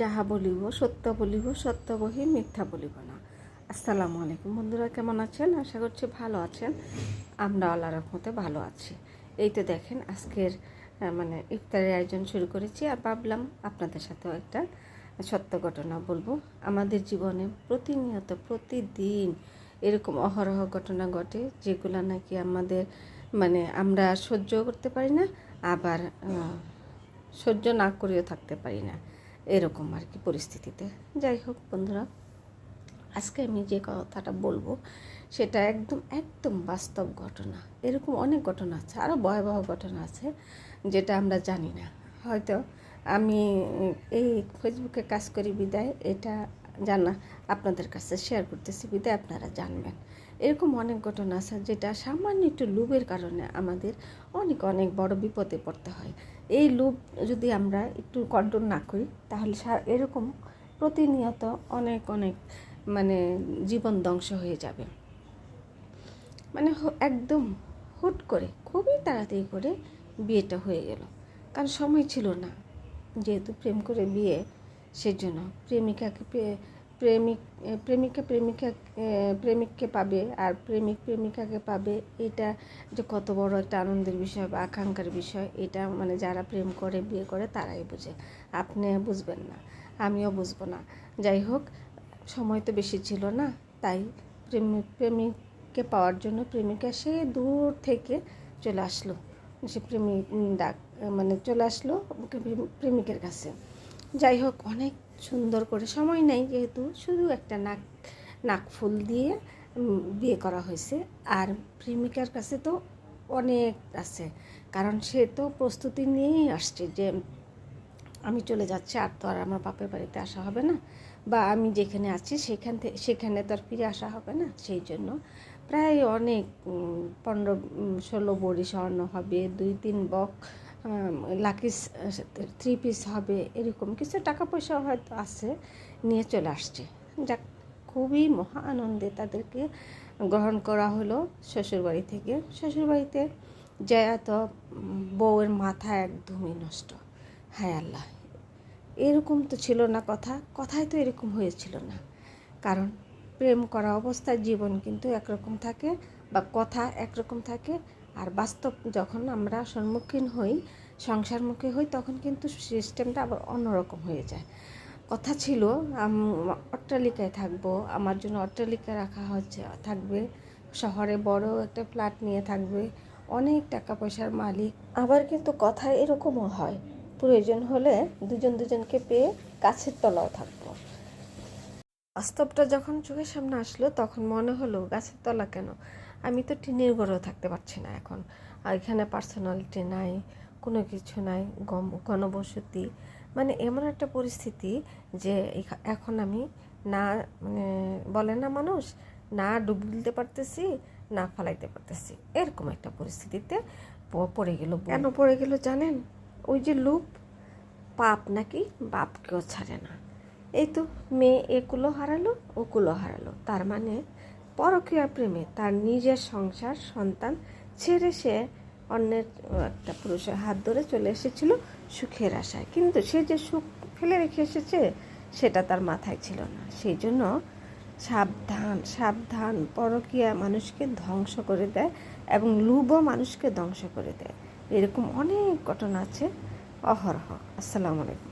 যাহা বলিব, সত্য বলিব, সত্য বহি মিথ্যা বলিব না। আসসালামু আলাইকুম বন্ধুরা, কেমন আছেন? আশা করছি ভালো আছেন। আমরা আল্লাহর রহমতে ভালো আছি। এই তো দেখেন, আজকের মানে ইফতারের আয়োজন শুরু করেছি আর ভাবলাম আপনাদের সাথেও একটা সত্য ঘটনা বলব। আমাদের জীবনে প্রতিনিয়ত, প্রতিদিন এরকম অহরহ ঘটনা ঘটে, যেগুলো নাকি আমাদের মানে আমরা সহ্য করতে পারি না, আবার সহ্য না করেও থাকতে পারি না। এরকম আর কি পরিস্থিতিতে। যাই হোক বন্ধুরা, আজকে আমি যে কথাটা বলব, সেটা একদম একদম বাস্তব ঘটনা। এরকম অনেক ঘটনা আছে আরও ভয়াবহ ঘটনা আছে, যেটা আমরা জানি না। হয়তো আমি এই ফেসবুকে কাজ করি বিদায়, এটা জানা আপনাদের কাছে শেয়ার করতেছি, বিদায় আপনারা জানবেন। এরকম অনেক ঘটনা আছে যেটা সামান্য একটু লোভের কারণে আমাদের অনেক অনেক বড় বিপদে পড়তে হয়। এই লোভ যদি আমরা একটু কন্ট্রোল না করি, তাহলে এরকম প্রতিনিয়ত অনেক অনেক মানে জীবন ধ্বংস হয়ে যাবে। মানে একদম হুট করে, খুবই তাড়াতাড়ি করে বিয়েটা হয়ে গেল। কারণ সময় ছিল না। যেহেতু প্রেম করে বিয়ে, সেজন্য প্রেমিকাকে প্রেমিক প্রেমিকা প্রেমিকা প্রেমিককে পাবে আর প্রেমিক প্রেমিকাকে পাবে এটা যে কত বড় একটা আনন্দের বিষয় বা আকাঙ্ক্ষার বিষয়, এটা মানে যারা প্রেম করে, বিয়ে করে তারাই বোঝে। আপনি বুঝবেন না, আমিও বুঝব না। যাই হোক, সময় তো বেশি ছিল না, তাই প্রেমিক প্রেমিককে পাওয়ার জন্য প্রেমিকা সে দূর থেকে চলে আসলো। সে প্রেমিক ডাক মানে চলে আসলো প্রেম- প্রেমিকের কাছে। যাই হোক, অনেক সুন্দর করে সময় নেই যেহেতু শুধু একটা নাক নাক ফুল দিয়ে বিয়ে করা হয়েছে। আর প্রেমিকার কাছে তো অনেক আছে, কারণ সে তো প্রস্তুতি নিয়েই আসছে যে আমি চলে যাচ্ছি, আর তো আর আমার বাপের বাড়িতে আসা হবে না। বা আমি যেখানে আছি সেখান থেকে সেখানে তো আর ফিরে আসা হবে না, সেই জন্য প্রায় অনেক পনেরো ষোলো বড়ি স্বর্ণ হবে, দুই, তিন বক লাকিস থ্রি পিস হবে, এরকম কিছু টাকা পয়সা হয়তো আছে, নিয়ে চলে আসছে। যাক, খুবই মহা আনন্দে তাদেরকে গ্রহণ করা হলো শ্বশুরবাড়ি থেকে। শ্বশুরবাড়িতে যায় তো বউয়ের মাথা একদমই নষ্ট। হায় আল্লাহ, এরকম তো ছিল না কথা, কথাই তো এরকম হয়েছিল না। কারণ, প্রেম করা অবস্থায় জীবন কিন্তু একরকম থাকে বা কথা একরকম থাকে আর বাস্তব যখন আমরা সম্মুখীন হই, সংসারমুখী হই, তখন কিন্তু সিস্টেমটা আবার অন্যরকম হয়ে যায়। কথা ছিল অট্টালিকায় থাকব, আমার জন্য অট্টালিকা রাখা হচ্ছে, থাকবে, শহরে বড় একটা ফ্ল্যাট নিয়ে থাকবে, অনেক টাকা পয়সার মালিক। আবার কিন্তু কথা এরকমও হয়, প্রয়োজন হলে দুজন দুজনকে পেয়ে গাছের তলাও থাকব। বাস্তবটা যখন চোখের সামনে আসলো, তখন মনে হলো, গাছের তলা কেন? আমি তো টিনের ঘরেও থাকতে পারছি না এখন। আর এখানে পার্সোনালিটি নাই, কোনো কিছু নাই, গম, গণবসতি। মানে এমন একটা পরিস্থিতি যে এখা- এখন আমি না মানে বলে না মানুষ, না ডুব দিতে পারতেছি, না ফালাইতে পারতেছি। এরকম একটা পরিস্থিতিতে পড়ে গেল কেন পড়ে গেল জানেন? ওই যে লুপ, পাপ নাকি বাপকেও ছাড়ে না। এই তো মেয়ে একুলো হারালো ওকুলো হারালো। তার মানে পরকীয়া প্রেমে তার নিজের সংসার, সন্তান ছেড়ে সে অন্যের একটা পুরুষের হাত ধরে চলে এসেছিল সুখের আশায়। কিন্তু সে যে সুখ ফেলে রেখে এসেছে, সেটা তার মাথায় ছিল না। সেই জন্য সাবধান সাবধান পরকীয়া মানুষকে ধ্বংস করে দেয় এবং লুবও মানুষকে ধ্বংস করে দেয়। এরকম অনেক ঘটনা আছে। অহরহ। আসসালামু আলাইকুম।